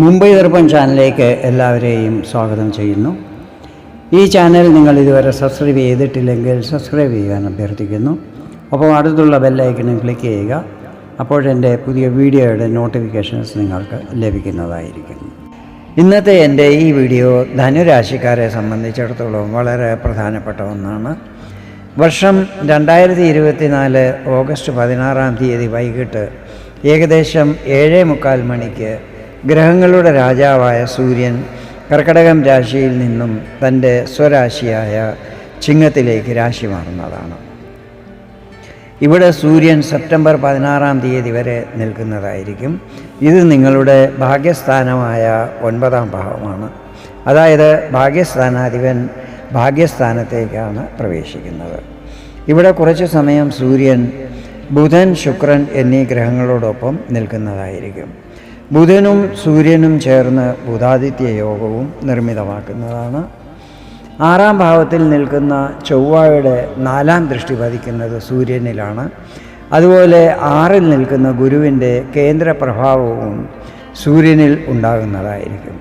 മുംബൈ ദർപ്പൺ ചാനലിലേക്ക് എല്ലാവരെയും സ്വാഗതം ചെയ്യുന്നു. ഈ ചാനൽ നിങ്ങൾ ഇതുവരെ സബ്സ്ക്രൈബ് ചെയ്തിട്ടില്ലെങ്കിൽ സബ്സ്ക്രൈബ് ചെയ്യാൻ അഭ്യർത്ഥിക്കുന്നു. അപ്പോൾ അടുത്തുള്ള ബെല്ലൈക്കണിൽ ക്ലിക്ക് ചെയ്യുക. അപ്പോഴെന്റെ പുതിയ വീഡിയോയുടെ നോട്ടിഫിക്കേഷൻസ് നിങ്ങൾക്ക് ലഭിക്കുന്നതായിരിക്കും. ഇന്നത്തെ എന്റെ ഈ വീഡിയോ ധനുരാശിക്കാരെ സംബന്ധിച്ചിടത്തോളം വളരെ പ്രധാനപ്പെട്ട ഒന്നാണ്. വർഷം രണ്ടായിരത്തി ഇരുപത്തിനാല് ഓഗസ്റ്റ് പതിനാറാം തീയതി വൈകിട്ട് ഏകദേശം ഏഴേ മുക്കാൽ മണിക്ക് ഗ്രഹങ്ങളുടെ രാജാവായ സൂര്യൻ കർക്കടകം രാശിയിൽ നിന്നും തന്റെ സ്വരാശിയായ ചിങ്ങത്തിലേക്ക് രാശി മാറുന്നതാണ്. ഇവിടെ സൂര്യൻ സെപ്റ്റംബർ പതിനാറാം തീയതി വരെ നിൽക്കുന്നതായിരിക്കും. ഇത് നിങ്ങളുടെ ഭാഗ്യസ്ഥാനമായ ഒൻപതാം ഭാവമാണ്. അതായത് ഭാഗ്യസ്ഥാനാധിപൻ ഭാഗ്യസ്ഥാനത്തേക്കാണ് പ്രവേശിക്കുന്നത്. ഇവിടെ കുറച്ച് സമയം സൂര്യൻ ബുധൻ ശുക്രൻ എന്നീ ഗ്രഹങ്ങളോടൊപ്പം നിൽക്കുന്നതായിരിക്കും. ബുധനും സൂര്യനും ചേർന്ന് ബുധാദിത്യ യോഗവും നിർമ്മിതമാക്കുന്നതാണ്. ആറാം ഭാവത്തിൽ നിൽക്കുന്ന ചൊവ്വയുടെ നാലാം ദൃഷ്ടി പതിക്കുന്നത് സൂര്യനിലാണ്. അതുപോലെ ആറിൽ നിൽക്കുന്ന ഗുരുവിന്റെ കേന്ദ്ര പ്രഭാവവും സൂര്യനിൽ ഉണ്ടാകുന്നതായിരിക്കും.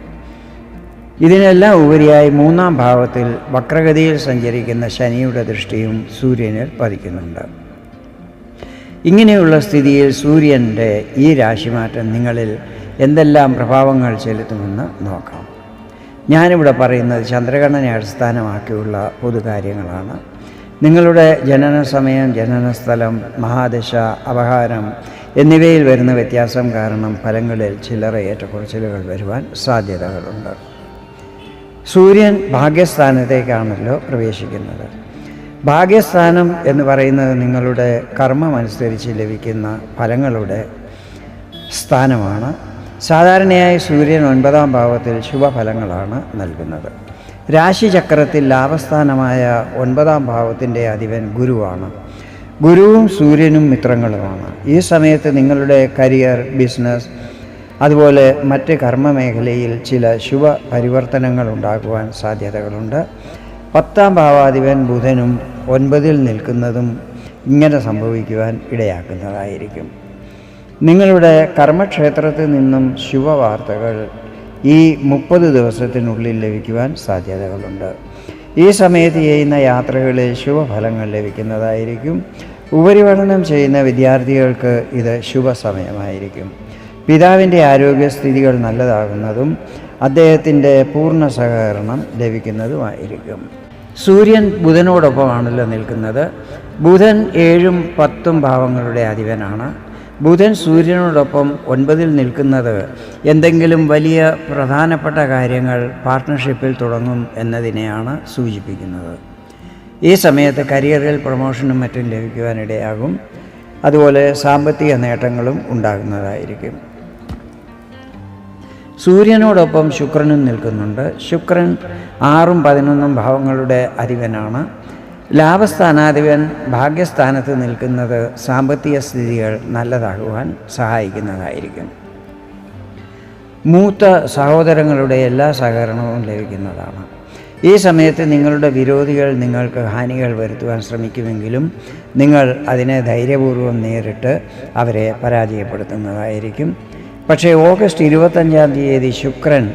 ഇതിനെല്ലാം ഉപരിയായി മൂന്നാം ഭാവത്തിൽ വക്രഗതിയിൽ സഞ്ചരിക്കുന്ന ശനിയുടെ ദൃഷ്ടിയും സൂര്യനിൽ പതിക്കുന്നുണ്ട്. ഇങ്ങനെയുള്ള സ്ഥിതിയിൽ സൂര്യന്റെ ഈ രാശിമാറ്റം നിങ്ങളിൽ എന്തെല്ലാം പ്രഭാവങ്ങൾ ചെലുത്തുമെന്ന് നോക്കാം. ഞാനിവിടെ പറയുന്നത് ചന്ദ്രഗണനെ അടിസ്ഥാനമാക്കിയുള്ള പൊതുകാര്യങ്ങളാണ്. നിങ്ങളുടെ ജനന സമയം ജനനസ്ഥലം മഹാദശ അപഹാരം എന്നിവയിൽ വരുന്ന വ്യത്യാസം കാരണം ഫലങ്ങളിൽ ചില്ലറ ഏറ്റക്കുറച്ചിലുകൾ വരുവാൻ സാധ്യതകളുണ്ട്. സൂര്യൻ ഭാഗ്യസ്ഥാനത്തേക്കാണല്ലോ പ്രവേശിക്കുന്നത്. ഭാഗ്യസ്ഥാനം എന്ന് പറയുന്നത് നിങ്ങളുടെ കർമ്മമനുസരിച്ച് ലഭിക്കുന്ന ഫലങ്ങളുടെ സ്ഥാനമാണ്. സാധാരണയായി സൂര്യൻ ഒൻപതാം ഭാവത്തിൽ ശുഭഫലങ്ങളാണ് നൽകുന്നത്. രാശിചക്രത്തിൽ ലാഭസ്ഥാനമായ ഒൻപതാം ഭാവത്തിന്റെ അധിപൻ ഗുരുവാണ്. ഗുരുവും സൂര്യനും മിത്രങ്ങളുമാണ്. ഈ സമയത്ത് നിങ്ങളുടെ കരിയർ ബിസിനസ് അതുപോലെ മറ്റ് കർമ്മമേഖലയിൽ ചില ശുഭ പരിവർത്തനങ്ങൾ ഉണ്ടാകുവാൻ സാധ്യതകളുണ്ട്. പത്താം ഭാവാധിപൻ ബുധനും ഒൻപതിൽ നിൽക്കുന്നതും ഇങ്ങനെ സംഭവിക്കുവാൻ ഇടയാക്കുന്നതായിരിക്കും. നിങ്ങളുടെ കർമ്മക്ഷേത്രത്തിൽ നിന്നും ശുഭവാർത്തകൾ ഈ മുപ്പത് ദിവസത്തിനുള്ളിൽ ലഭിക്കുവാൻ സാധ്യതകളുണ്ട്. ഈ സമയത്ത് ചെയ്യുന്ന യാത്രകളിൽ ശുഭഫലങ്ങൾ ലഭിക്കുന്നതായിരിക്കും. ഉപരിപഠനം ചെയ്യുന്ന വിദ്യാർത്ഥികൾക്ക് ഇത് ശുഭസമയമായിരിക്കും. പിതാവിന്റെ ആരോഗ്യസ്ഥിതികൾ നല്ലതാകുന്നതും അദ്ദേഹത്തിന്റെ പൂർണ സഹകരണം ലഭിക്കുന്നതുമായിരിക്കും. സൂര്യൻ ബുധനോടൊപ്പമാണല്ലോ നിൽക്കുന്നത്. ബുധൻ ഏഴും പത്തും ഭാവങ്ങളുടെ അധിപനാണ്. ബുധൻ സൂര്യനോടൊപ്പം ഒൻപതിൽ നിൽക്കുന്നത് എന്തെങ്കിലും വലിയ പ്രധാനപ്പെട്ട കാര്യങ്ങൾ പാർട്ട്ണർഷിപ്പിൽ തുടങ്ങും എന്നതിനെയാണ് സൂചിപ്പിക്കുന്നത്. ഈ സമയത്ത് കരിയറിൽ പ്രൊമോഷനും മറ്റും ലഭിക്കുവാനിടയാകും. അതുപോലെ സാമ്പത്തിക നേട്ടങ്ങളും ഉണ്ടാകുന്നതായിരിക്കും. സൂര്യനോടൊപ്പം ശുക്രനും നിൽക്കുന്നുണ്ട്. ശുക്രൻ ആറും പതിനൊന്നും ഭാവങ്ങളുടെ അധിപനാണ്. ലാഭസ്ഥാനാധിപൻ ഭാഗ്യസ്ഥാനത്ത് നിൽക്കുന്നത് സാമ്പത്തിക സ്ഥിതികൾ നല്ലതാകുവാൻ സഹായിക്കുന്നതായിരിക്കും. മൂത്ത സഹോദരങ്ങളുടെ എല്ലാ സഹകരണവും ലഭിക്കുന്നതാണ്. ഈ സമയത്ത് നിങ്ങളുടെ വിരോധികൾ നിങ്ങൾക്ക് ഹാനികൾ വരുത്തുവാൻ ശ്രമിക്കുമെങ്കിലും നിങ്ങൾ അതിനെ ധൈര്യപൂർവം നേരിട്ട് അവരെ പരാജയപ്പെടുത്തുന്നതായിരിക്കും. പക്ഷേ ഓഗസ്റ്റ് ഇരുപത്തഞ്ചാം തീയതി ശുക്രൻ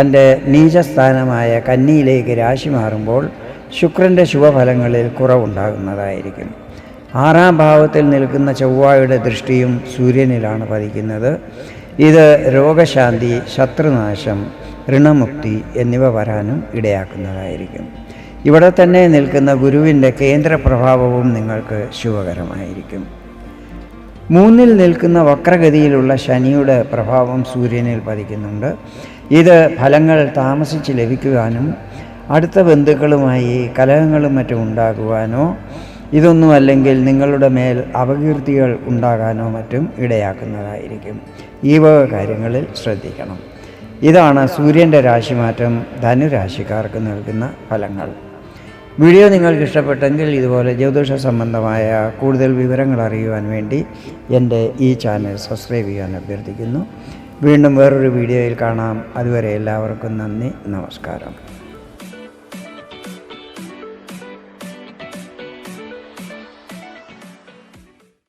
തന്റെ നീചസ്ഥാനമായ കന്നിയിലേക്ക് രാശി മാറുമ്പോൾ ശുക്രന്റെ ശുഭഫലങ്ങളിൽ കുറവുണ്ടാകുന്നതായിരിക്കും. ആറാം ഭാവത്തിൽ നിൽക്കുന്ന ചൊവ്വായുടെ ദൃഷ്ടിയും സൂര്യനിലാണ് പതിക്കുന്നത്. ഇത് രോഗശാന്തി ശത്രുനാശം ഋണമുക്തി എന്നിവ വരാനും ഇടയാക്കുന്നതായിരിക്കും. ഇവിടെ തന്നെ നിൽക്കുന്ന ഗുരുവിന്റെ കേന്ദ്ര പ്രഭാവവും നിങ്ങൾക്ക് ശുഭകരമായിരിക്കും. മൂന്നിൽ നിൽക്കുന്ന വക്രഗതിയിലുള്ള ശനിയുടെ പ്രഭാവം സൂര്യനിൽ പതിക്കുന്നുണ്ട്. ഇത് ഫലങ്ങൾ താമസിച്ച് ലഭിക്കുവാനും അടുത്ത ബന്ധുക്കളുമായി കലഹങ്ങളും മറ്റും ഉണ്ടാകുവാനോ ഇതൊന്നും അല്ലെങ്കിൽ നിങ്ങളുടെ മേൽ അപകീർത്തികൾ ഉണ്ടാകാനോ മറ്റും ഇടയാക്കുന്നതായിരിക്കും. ഈ വക കാര്യങ്ങളിൽ ശ്രദ്ധിക്കണം. ഇതാണ് സൂര്യന്റെ രാശിമാറ്റം ധനുരാശിക്കാർക്ക് നൽകുന്ന ഫലങ്ങൾ. വീഡിയോ നിങ്ങൾക്ക് ഇഷ്ടപ്പെട്ടെങ്കിൽ ഇതുപോലെ ജ്യോതിഷ സംബന്ധമായ കൂടുതൽ വിവരങ്ങൾ അറിയുവാൻ വേണ്ടി എന്റെ ഈ ചാനൽ സബ്സ്ക്രൈബ് ചെയ്യാൻ അഭ്യർത്ഥിക്കുന്നു. വീണ്ടും വേറൊരു വീഡിയോയിൽ കാണാം. അതുവരെ എല്ലാവർക്കും നന്ദി നമസ്കാരം.